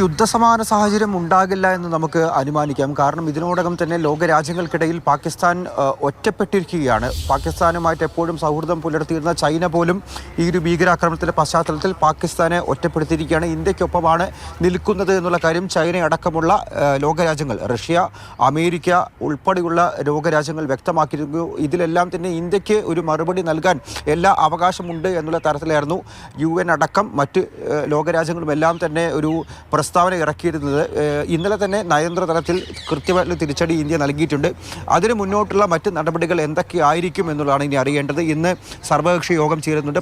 യുദ്ധസമാന സാഹചര്യം ഉണ്ടാകില്ല എന്ന് നമുക്ക് അനുമാനിക്കാം. കാരണം ഇതിനോടകം തന്നെ ലോകരാജ്യങ്ങൾക്കിടയിൽ പാകിസ്ഥാൻ ഒറ്റപ്പെട്ടിരിക്കുകയാണ്. പാകിസ്ഥാനുമായിട്ട് എപ്പോഴും സൗഹൃദം പുലർത്തിയിരുന്ന ചൈന പോലും ഈ ഒരു ഭീകരാക്രമണത്തിന്റെ പശ്ചാത്തലത്തിൽ പാകിസ്ഥാനെ ഒറ്റപ്പെടുത്തിയിരിക്കുകയാണ്. ഇന്ത്യക്കൊപ്പമാണ് നിൽക്കുന്നത് എന്നുള്ള കാര്യം ചൈന അടക്കമുള്ള ലോകരാജ്യങ്ങൾ റഷ്യ അമേരിക്ക ഉൾപ്പെടെയുള്ള ലോകരാജ്യങ്ങൾ വ്യക്തമാക്കിയിരുന്നു. ഇതിലെല്ലാം തന്നെ ഇന്ത്യയ്ക്ക് ഒരു മറുപടി നൽകാൻ എല്ലാ അവകാശമുണ്ട് എന്നുള്ള തരത്തിലായിരുന്നു യു എൻ അടക്കം മറ്റ് ലോകരാജ്യങ്ങളുമെല്ലാം തന്നെ ഒരു പ്രസ്താവന ഇറക്കിയിരുന്നത് ഇന്നലെ തന്നെ നയതന്ത്ര തലത്തിൽ കൃത്യമായിട്ടുള്ള തിരിച്ചടി ഇന്ത്യ നൽകിയിട്ടുണ്ട്. അതിന് മുന്നോട്ടുള്ള മറ്റ് നടപടികൾ എന്തൊക്കെയായിരിക്കും എന്നുള്ളതാണ് ഇനി അറിയേണ്ടത്. ഇന്ന് സർവകക്ഷി യോഗം ചേരുന്നുണ്ട്.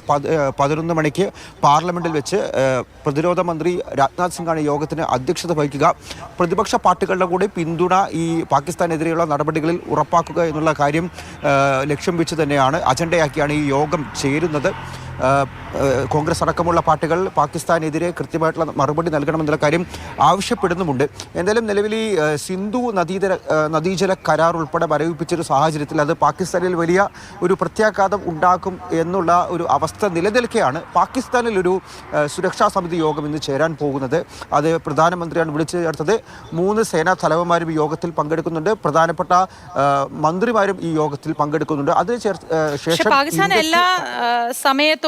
പതിനൊന്ന് മണിക്ക് പാർലമെന്റിൽ വെച്ച് പ്രതിരോധ മന്ത്രി രാജ്നാഥ് സിംഗാണ് യോഗത്തിന് അധ്യക്ഷത വഹിക്കുക. പ്രതിപക്ഷ പാർട്ടികളുടെ കൂടി പിന്തുണ ഈ പാകിസ്ഥാനെതിരെയുള്ള നടപടികളിൽ ഉറപ്പാക്കുക എന്നുള്ള കാര്യം ലക്ഷ്യം വെച്ച് തന്നെയാണ് അജണ്ടയാക്കിയാണ് ഈ യോഗം ചേരുന്നത്. കോൺഗ്രസ് അടക്കമുള്ള പാർട്ടികൾ പാകിസ്ഥാനെതിരെ കൃത്യമായിട്ടുള്ള മറുപടി നൽകണമെന്നുള്ള കാര്യം ആവശ്യപ്പെടുന്നുമുണ്ട്. എന്തായാലും നിലവിൽ ഈ സിന്ധു നദീതര നദീജല കരാർ ഉൾപ്പെടെ മരവിപ്പിച്ചൊരു സാഹചര്യത്തിൽ അത് പാകിസ്ഥാനിൽ വലിയ ഒരു പ്രത്യാഘാതം ഉണ്ടാക്കും എന്നുള്ള ഒരു അവസ്ഥ നിലനിൽക്കെയാണ് പാകിസ്ഥാനിൽ ഒരു സുരക്ഷാ സമിതി യോഗം ഇന്ന് ചേരാൻ പോകുന്നത്. അത് പ്രധാനമന്ത്രിയാണ് വിളിച്ചു ചേർത്തത്. മൂന്ന് സേനാ തലവന്മാരും ഈ യോഗത്തിൽ പങ്കെടുക്കുന്നുണ്ട്. പ്രധാനപ്പെട്ട മന്ത്രിമാരും ഈ യോഗത്തിൽ പങ്കെടുക്കുന്നുണ്ട്. അതിന് ശേഷം പാകിസ്ഥാൻ എല്ലാ ആ,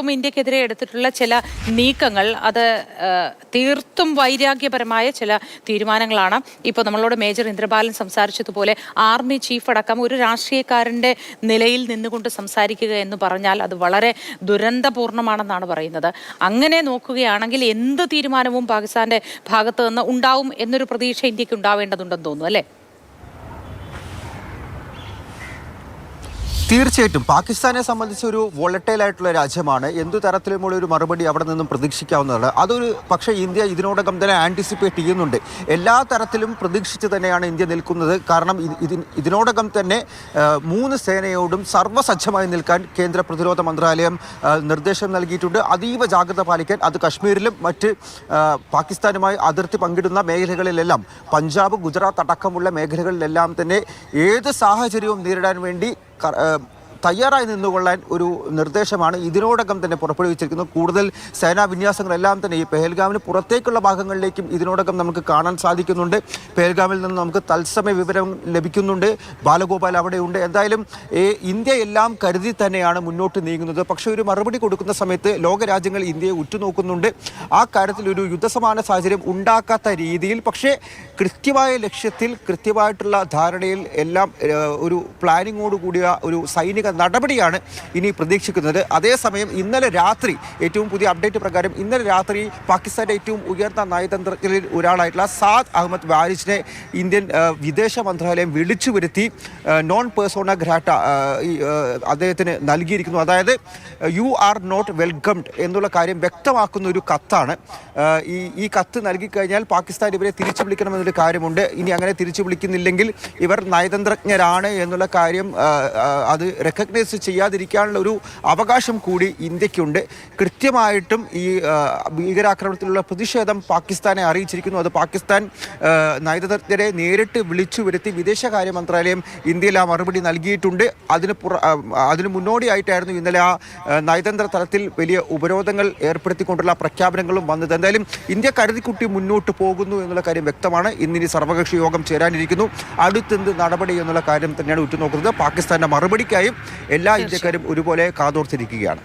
സമയത്തും ഇന്ത്യക്കെതിരെ എടുത്തിട്ടുള്ള ചില നീക്കങ്ങൾ അത് തീർത്തും വൈരാഗ്യപരമായ ചില തീരുമാനങ്ങളാണ്. ഇപ്പോൾ നമ്മളോട് മേജർ ഇന്ദ്രബാലൻ സംസാരിച്ചതുപോലെ ആർമി ചീഫ് അടക്കം ഒരു രാഷ്ട്രീയക്കാരന്റെ നിലയിൽ നിന്നുകൊണ്ട് സംസാരിക്കുക എന്ന് പറഞ്ഞാൽ അത് വളരെ ദുരന്തപൂർണമാണെന്നാണ് പറയുന്നത്. അങ്ങനെ നോക്കുകയാണെങ്കിൽ എന്ത് തീരുമാനവും പാകിസ്ഥാന്റെ ഭാഗത്ത് നിന്ന് ഉണ്ടാവും എന്നൊരു പ്രതീക്ഷ ഇന്ത്യയ്ക്ക് ഉണ്ടാവേണ്ടതുണ്ടെന്ന് തോന്നുന്നു അല്ലേ? തീർച്ചയായിട്ടും പാകിസ്ഥാനെ സംബന്ധിച്ച് ഒരു വോളറ്റൈൽ ആയിട്ടുള്ള രാജ്യമാണ്. എന്തു തരത്തിലുമുള്ള ഒരു മറുപടി അവിടെ നിന്നും പ്രതീക്ഷിക്കാവുന്നതാണ്. അതൊരു പക്ഷേ ഇന്ത്യ ഇതിനോടകം തന്നെ ആന്റിസിപ്പേറ്റ് ചെയ്യുന്നുണ്ട്. എല്ലാ തരത്തിലും പ്രതീക്ഷിച്ച് തന്നെയാണ് ഇന്ത്യ നിൽക്കുന്നത്. കാരണം ഇത് ഇതിനോടകം തന്നെ മൂന്ന് സേനയോടും സർവസജ്ജമായി നിൽക്കാൻ കേന്ദ്ര പ്രതിരോധ മന്ത്രാലയം നിർദ്ദേശം നൽകിയിട്ടുണ്ട്. അതീവ ജാഗ്രത പാലിക്കാൻ അത് കശ്മീരിലും മറ്റ് പാകിസ്ഥാനുമായി അതിർത്തി പങ്കിടുന്ന മേഖലകളിലെല്ലാം പഞ്ചാബ് ഗുജറാത്ത് അടക്കമുള്ള മേഖലകളിലെല്ലാം തന്നെ ഏത് സാഹചര്യവും നേരിടാൻ വേണ്ടി äh, തയ്യാറായി നിന്നുകൊള്ളാൻ ഒരു നിർദ്ദേശമാണ്. ഇതിനോടകം തന്നെ പുറപ്പെടുവിച്ചിരിക്കുന്നത് കൂടുതൽ സേനാ വിന്യാസങ്ങളെല്ലാം തന്നെ ഈ പെഹൽഗാമിന് പുറത്തേക്കുള്ള ഭാഗങ്ങളിലേക്കും ഇതിനോടകം നമുക്ക് കാണാൻ സാധിക്കുന്നുണ്ട്. പെഹൽഗാമിൽ നിന്ന് നമുക്ക് തത്സമയ വിവരം ലഭിക്കുന്നുണ്ട്. ബാലഗോപാൽ അവിടെയുണ്ട്. എന്തായാലും ഇന്ത്യ എല്ലാം കരുതി തന്നെയാണ് മുന്നോട്ട് നീങ്ങുന്നത്. പക്ഷേ ഒരു മറുപടി കൊടുക്കുന്ന സമയത്ത് ലോകരാജ്യങ്ങൾ ഇന്ത്യയെ ഉറ്റുനോക്കുന്നുണ്ട്. ആ കാര്യത്തിൽ ഒരു യുദ്ധസമാന സാഹചര്യം ഉണ്ടാക്കാത്ത രീതിയിൽ പക്ഷേ കൃത്യമായ ലക്ഷ്യത്തിൽ കൃത്യമായിട്ടുള്ള ധാരണയിൽ എല്ലാം ഒരു പ്ലാനിങ്ങോട് കൂടിയ ഒരു സൈനിക നടപടിയാണ് ഇനി പ്രതീക്ഷിക്കുന്നത്. അതേസമയം ഇന്നലെ രാത്രി ഏറ്റവും പുതിയ അപ്ഡേറ്റ് പ്രകാരം ഇന്നലെ രാത്രി പാകിസ്ഥാന്റെ ഏറ്റവും ഉയർന്ന നയതന്ത്രജ്ഞരിൽ ഒരാളായിട്ടുള്ള സാദ് അഹമ്മദ് വാരിസിനെ ഇന്ത്യൻ വിദേശ മന്ത്രാലയം വിളിച്ചു വരുത്തി നോൺ പേഴ്സോണ ഗ്രാറ്റ അദ്ദേഹത്തിന് നൽകിയിരിക്കുന്നു. അതായത് യു ആർ നോട്ട് വെൽക്കംഡ് എന്നുള്ള കാര്യം വ്യക്തമാക്കുന്ന ഒരു കത്താണ്. ഈ ഈ കത്ത് നൽകിക്കഴിഞ്ഞാൽ പാകിസ്ഥാൻ ഇവരെ തിരിച്ചു വിളിക്കണമെന്നൊരു കാര്യമുണ്ട്. ഇനി അങ്ങനെ തിരിച്ചു വിളിക്കുന്നില്ലെങ്കിൽ ഇവർ നയതന്ത്രജ്ഞരാണ് എന്നുള്ള കാര്യം അത് റെക്കർ റെക്കഗ്നൈസ് ചെയ്യാതിരിക്കാനുള്ള ഒരു അവകാശം കൂടി ഇന്ത്യക്കുണ്ട്. കൃത്യമായിട്ടും ഈ ഭീകരാക്രമണത്തിലുള്ള പ്രതിഷേധം പാകിസ്ഥാനെ അറിയിച്ചിരിക്കുന്നു. അത് പാകിസ്ഥാൻ നയതന്ത്രജ്ഞരെ നേരിട്ട് വിളിച്ചു വരുത്തി വിദേശകാര്യ മന്ത്രാലയം ഇന്ത്യയിൽ ആ മറുപടി നൽകിയിട്ടുണ്ട്. അതിന് പുറ അതിന് മുന്നോടിയായിട്ടായിരുന്നു ഇന്നലെ ആ നയതന്ത്ര തലത്തിൽ വലിയ ഉപരോധങ്ങൾ ഏർപ്പെടുത്തിക്കൊണ്ടുള്ള പ്രഖ്യാപനങ്ങളും വന്നത്. എന്തായാലും ഇന്ത്യ കരുതിക്കുട്ടി മുന്നോട്ട് പോകുന്നു എന്നുള്ള കാര്യം വ്യക്തമാണ്. ഇന്നിനി സർവകക്ഷി യോഗം ചേരാനിരിക്കുന്നു. അടുത്തെന്ത് നടപടി എന്നുള്ള കാര്യം തന്നെയാണ് ഉറ്റുനോക്കുന്നത്. പാകിസ്ഥാന്റെ മറുപടിക്കായും എല്ലാ ഇന്ത്യക്കാരും ഒരുപോലെ കാതോർത്തിരിക്കുകയാണ്.